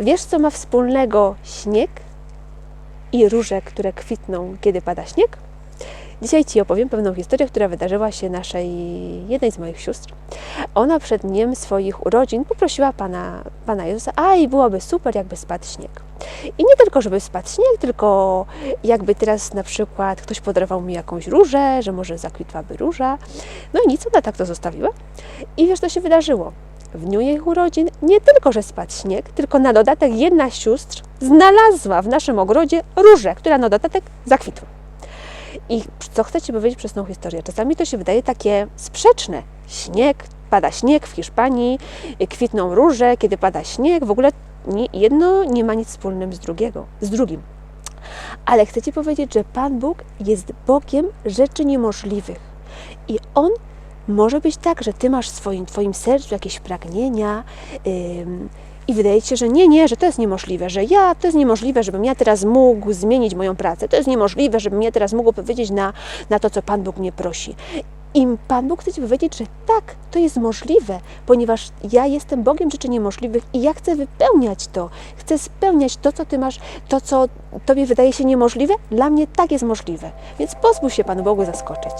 Wiesz, co ma wspólnego śnieg i róże, które kwitną, kiedy pada śnieg? Dzisiaj Ci opowiem pewną historię, która wydarzyła się naszej jednej z moich sióstr. Ona przed dniem swoich urodzin poprosiła Pana, Pana Jezusa, a i byłoby super, jakby spadł śnieg. I nie tylko, żeby spadł śnieg, tylko jakby teraz na przykład ktoś podarował mi jakąś różę, że może zakwitłaby róża. No i nic, ona tak to zostawiła. I wiesz, co się wydarzyło? W dniu jej urodzin nie tylko, że spadł śnieg, tylko na dodatek jedna z sióstr znalazła w naszym ogrodzie różę, która na dodatek zakwitła. I co chcę Ci powiedzieć przez tą historię? Czasami to się wydaje takie sprzeczne. Śnieg, pada śnieg w Hiszpanii, kwitną róże, kiedy pada śnieg. W ogóle nie, jedno nie ma nic wspólnego z, drugiego, z drugim. Ale chcę Ci powiedzieć, że Pan Bóg jest Bogiem rzeczy niemożliwych. I On może być tak, że Ty masz w swoim Twoim sercu jakieś pragnienia ym, i wydaje Ci się, że nie, nie, że to jest niemożliwe, że ja, to jest niemożliwe, żebym ja teraz mógł zmienić moją pracę, to jest niemożliwe, żebym ja teraz mógł powiedzieć na, na to, co Pan Bóg mnie prosi. I Pan Bóg chce Ci powiedzieć, że tak, to jest możliwe, ponieważ ja jestem Bogiem rzeczy niemożliwych i ja chcę wypełniać to. Chcę spełniać to, co Ty masz, to, co Tobie wydaje się niemożliwe, dla mnie tak jest możliwe. Więc pozwól się Panu Bogu zaskoczyć.